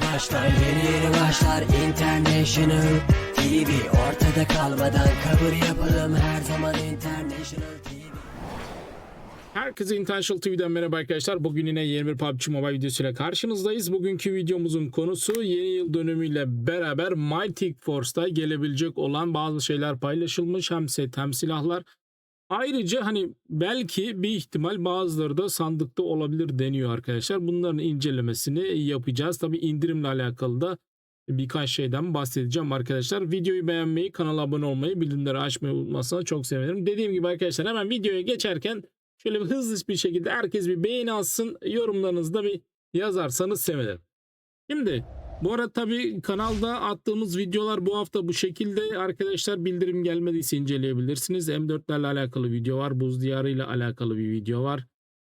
başlar Yeni yeni başlar International TV Ortada kalmadan kabul yapalım Her zaman International TV Herkese International TV'den merhaba arkadaşlar. Bugün yine yeni bir PUBG Mobile videosuyla karşınızdayız. Bugünkü videomuzun konusu yeni yıl dönümüyle beraber Mighty Force'da gelebilecek olan bazı şeyler paylaşılmış. Hem set hem silahlar. Ayrıca hani belki bir ihtimal bazıları da sandıkta olabilir deniyor arkadaşlar. Bunların incelemesini yapacağız. Tabi indirimle alakalı da birkaç şeyden bahsedeceğim arkadaşlar. Videoyu beğenmeyi, kanala abone olmayı, bildirimleri açmayı unutmazsanız çok sevinirim. Dediğim gibi arkadaşlar hemen videoya geçerken Şöyle bir hızlı bir şekilde herkes bir beğeni alsın. Yorumlarınızı da bir yazarsanız sevinirim. Şimdi bu arada tabii kanalda attığımız videolar bu hafta bu şekilde. Arkadaşlar bildirim gelmediyse inceleyebilirsiniz. M4'lerle alakalı video var. Buz diyarı ile alakalı bir video var.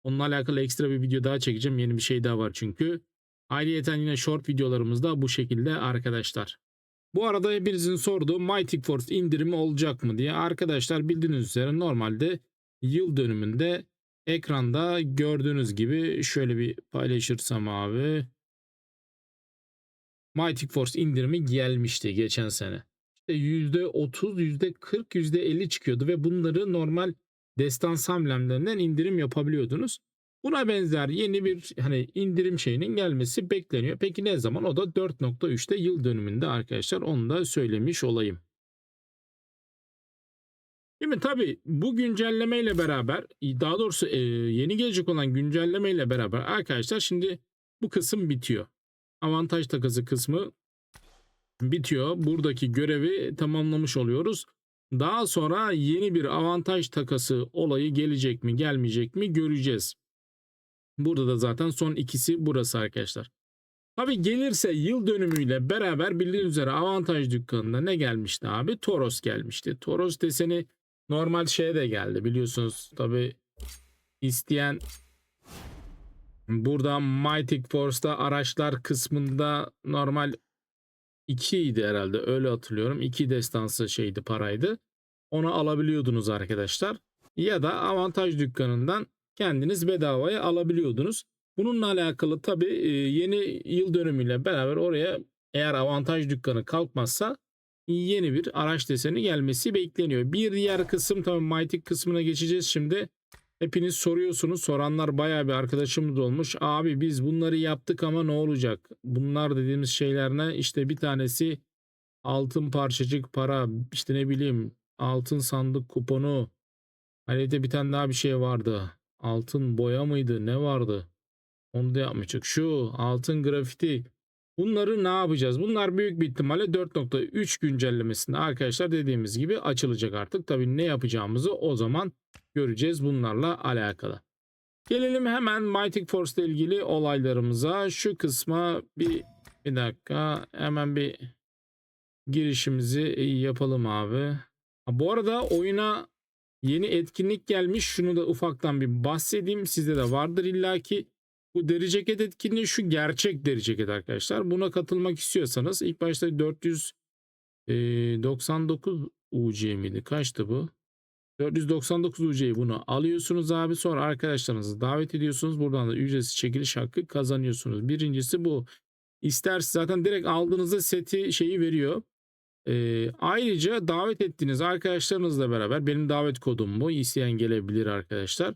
Onunla alakalı ekstra bir video daha çekeceğim. Yeni bir şey daha var çünkü. Ayrıca yine short videolarımız da bu şekilde arkadaşlar. Bu arada hepinizin sorduğu Mighty Force indirimi olacak mı diye. Arkadaşlar bildiğiniz üzere normalde yıl dönümünde ekranda gördüğünüz gibi şöyle bir paylaşırsam abi Mighty Force indirimi gelmişti geçen sene. İşte %30, %40, %50 çıkıyordu ve bunları normal destan amblemlerinden indirim yapabiliyordunuz. Buna benzer yeni bir hani indirim şeyinin gelmesi bekleniyor. Peki ne zaman? O da 4.3'te yıl dönümünde arkadaşlar. Onu da söylemiş olayım. Mi? Tabii bu güncellemeyle beraber daha doğrusu e, yeni gelecek olan güncellemeyle beraber arkadaşlar şimdi bu kısım bitiyor. Avantaj takası kısmı bitiyor. Buradaki görevi tamamlamış oluyoruz. Daha sonra yeni bir avantaj takası olayı gelecek mi gelmeyecek mi göreceğiz. Burada da zaten son ikisi burası arkadaşlar. Tabi gelirse yıl dönümüyle beraber bildiğiniz üzere avantaj dükkanında ne gelmişti abi? Toros gelmişti. Toros deseni normal şeye de geldi biliyorsunuz. Tabi isteyen burada Mighty Force'da araçlar kısmında normal 2 idi herhalde öyle hatırlıyorum. 2 destansı şeydi paraydı. Onu alabiliyordunuz arkadaşlar. Ya da avantaj dükkanından kendiniz bedavaya alabiliyordunuz. Bununla alakalı tabi yeni yıl dönümüyle beraber oraya eğer avantaj dükkanı kalkmazsa yeni bir araç deseni gelmesi bekleniyor. Bir diğer kısım tabii Mighty kısmına geçeceğiz şimdi. Hepiniz soruyorsunuz. Soranlar bayağı bir arkadaşımız olmuş. Abi biz bunları yaptık ama ne olacak? Bunlar dediğimiz şeyler ne? İşte bir tanesi altın parçacık para, işte ne bileyim altın sandık kuponu. Halide bir tane daha bir şey vardı. Altın boya mıydı? Ne vardı? Onu da yapmıştık. Şu altın grafiti. Bunları ne yapacağız? Bunlar büyük bir ihtimalle 4.3 güncellemesinde arkadaşlar dediğimiz gibi açılacak artık. Tabii ne yapacağımızı o zaman göreceğiz bunlarla alakalı. Gelelim hemen Mighty Force ile ilgili olaylarımıza. Şu kısma bir, bir dakika hemen bir girişimizi yapalım abi. Bu arada oyuna yeni etkinlik gelmiş. Şunu da ufaktan bir bahsedeyim. Sizde de vardır illaki. Bu deri ceket etkinliği şu gerçek deri ceket arkadaşlar. Buna katılmak istiyorsanız ilk başta 499 UC miydi? Kaçtı bu? 499 UC'yi bunu alıyorsunuz abi. Sonra arkadaşlarınızı davet ediyorsunuz. Buradan da ücretsiz çekiliş hakkı kazanıyorsunuz. Birincisi bu. İsterse zaten direkt aldığınızda seti şeyi veriyor. Ee, ayrıca davet ettiğiniz arkadaşlarınızla beraber benim davet kodum bu. İsteyen gelebilir arkadaşlar.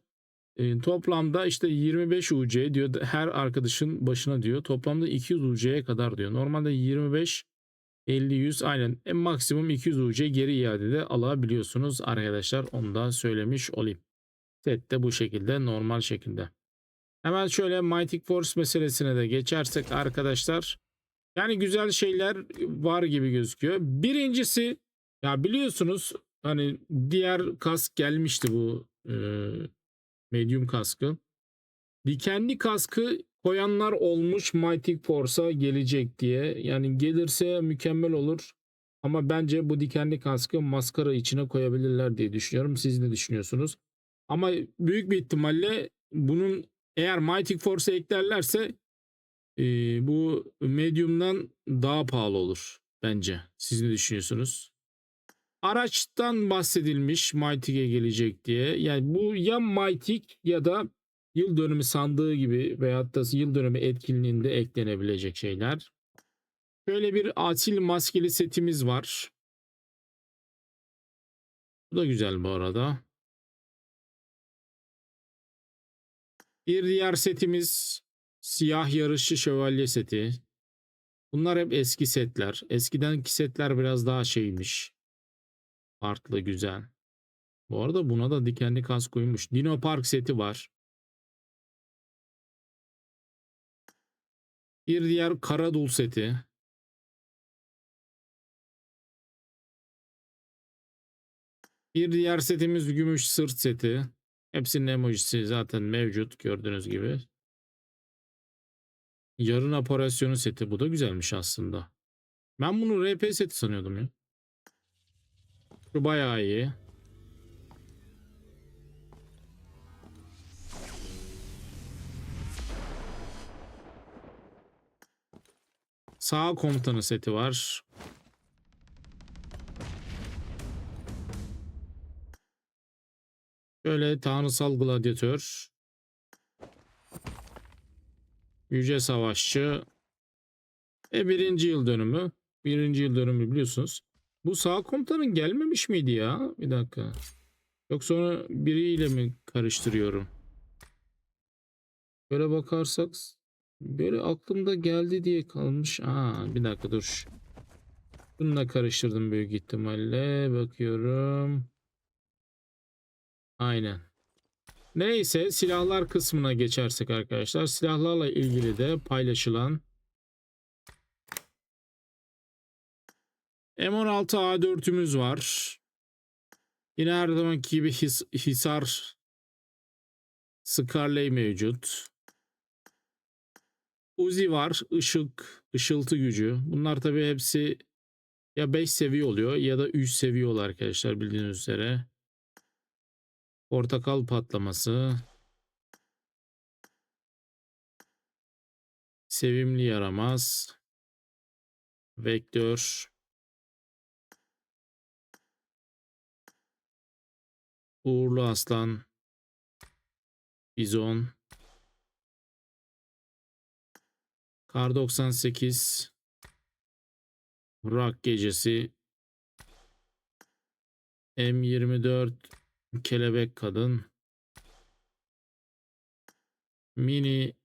E, toplamda işte 25 UC diyor her arkadaşın başına diyor. Toplamda 200 UC'ye kadar diyor. Normalde 25 50 100 aynen en maksimum 200 UC geri iadede alabiliyorsunuz arkadaşlar. Onu da söylemiş olayım. Set de bu şekilde normal şekilde. Hemen şöyle Mighty Force meselesine de geçersek arkadaşlar. Yani güzel şeyler var gibi gözüküyor. Birincisi ya biliyorsunuz hani diğer kask gelmişti bu e, medium kaskı. Dikenli kaskı koyanlar olmuş Mighty Force'a gelecek diye. Yani gelirse mükemmel olur. Ama bence bu dikenli kaskı maskara içine koyabilirler diye düşünüyorum. Siz ne düşünüyorsunuz? Ama büyük bir ihtimalle bunun eğer Mighty Force'a eklerlerse e, bu medium'dan daha pahalı olur bence. Siz ne düşünüyorsunuz? araçtan bahsedilmiş Mytik'e gelecek diye. Yani bu ya Mytik ya da yıl dönümü sandığı gibi veyahut da yıl dönümü etkinliğinde eklenebilecek şeyler. Şöyle bir atil maskeli setimiz var. Bu da güzel bu arada. Bir diğer setimiz siyah yarışçı şövalye seti. Bunlar hep eski setler. Eskidenki setler biraz daha şeymiş. Farklı, güzel. Bu arada buna da dikenli kask koymuş. Dino Park seti var. Bir diğer Karadul seti. Bir diğer setimiz gümüş sırt seti. Hepsinin emojisi zaten mevcut gördüğünüz gibi. Yarın operasyonu seti. Bu da güzelmiş aslında. Ben bunu RP seti sanıyordum ya. Şu bayağı iyi. Sağ komutanı seti var. Böyle tanrısal gladyatör. Yüce Savaşçı. E birinci yıl dönümü. Birinci yıl dönümü biliyorsunuz. Bu sağ komutanın gelmemiş miydi ya? Bir dakika. Yoksa onu biriyle mi karıştırıyorum? Böyle bakarsak böyle aklımda geldi diye kalmış. Aa bir dakika dur. Bununla karıştırdım büyük ihtimalle. Bakıyorum. Aynen. Neyse silahlar kısmına geçersek arkadaşlar. Silahlarla ilgili de paylaşılan M16A4'ümüz var. Yine her zamanki gibi his, Hisar Scarlett mevcut. Uzi var. ışık, ışıltı gücü. Bunlar tabi hepsi ya 5 seviye oluyor ya da 3 seviye oluyor arkadaşlar bildiğiniz üzere. Portakal patlaması. Sevimli yaramaz. Vektör. Uğurlu aslan. Bizon. Kar 98. Rock gecesi. M24 kelebek kadın. Mini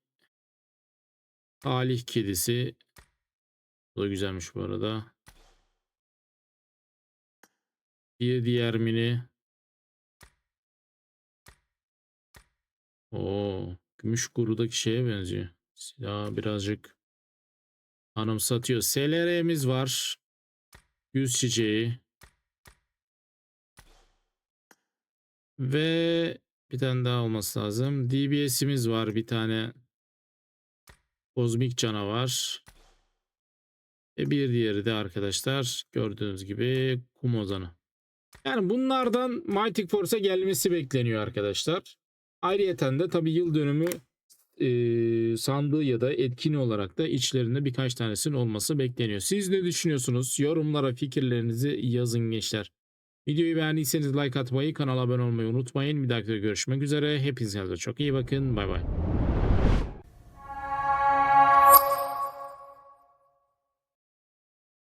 talih kedisi. Bu da güzelmiş bu arada. Bir diğer mini. Oo, gümüş kurudaki şeye benziyor. Silah birazcık anımsatıyor. SLR'miz var. Yüz çiçeği. Ve bir tane daha olması lazım. DBS'imiz var bir tane. Kozmik canavar. Ve bir diğeri de arkadaşlar gördüğünüz gibi kum ozanı. Yani bunlardan Mighty Force'a gelmesi bekleniyor arkadaşlar. Ayrıyeten de tabi yıl dönümü sandığı ya da etkin olarak da içlerinde birkaç tanesinin olması bekleniyor. Siz ne düşünüyorsunuz? Yorumlara fikirlerinizi yazın gençler. Videoyu beğendiyseniz like atmayı, kanala abone olmayı unutmayın. Bir dahaki görüşmek üzere. Hepinize çok iyi bakın. Bay bay.